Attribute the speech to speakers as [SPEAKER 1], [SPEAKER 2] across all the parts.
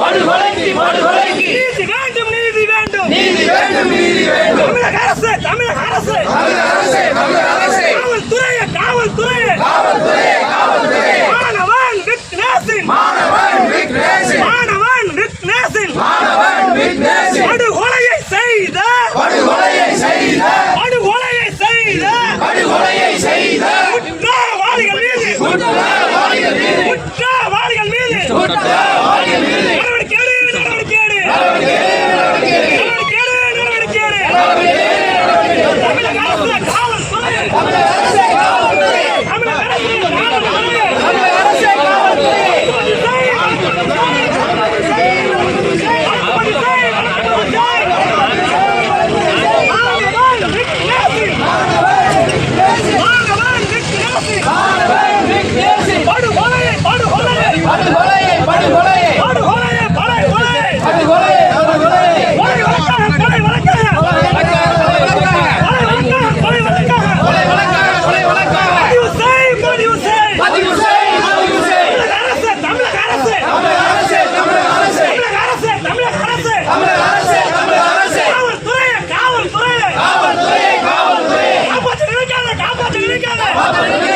[SPEAKER 1] படுகொலைக்கு படுகொலைக்கு நீதி வேண்டும் நீதி வேண்டும். நீதி வேண்டும் நீதி வேண்டும். தமிழக அரசு தமிழக அரசு. தமிழக அரசு தமிழக அரசு. காவல்துறை காவல்துறை காவல்துறை. Batalha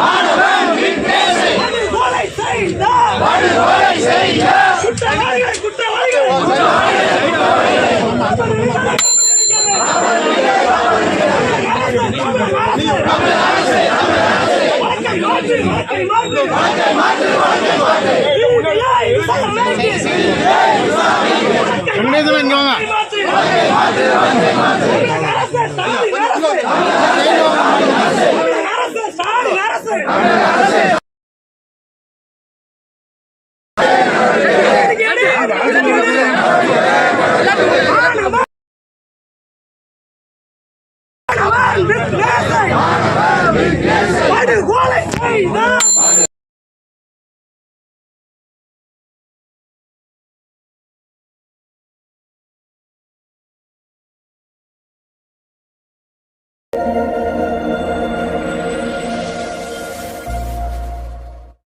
[SPEAKER 1] வெங்கடேசன் இங்க வாங்க What is Wally? Hey, no! Thank you.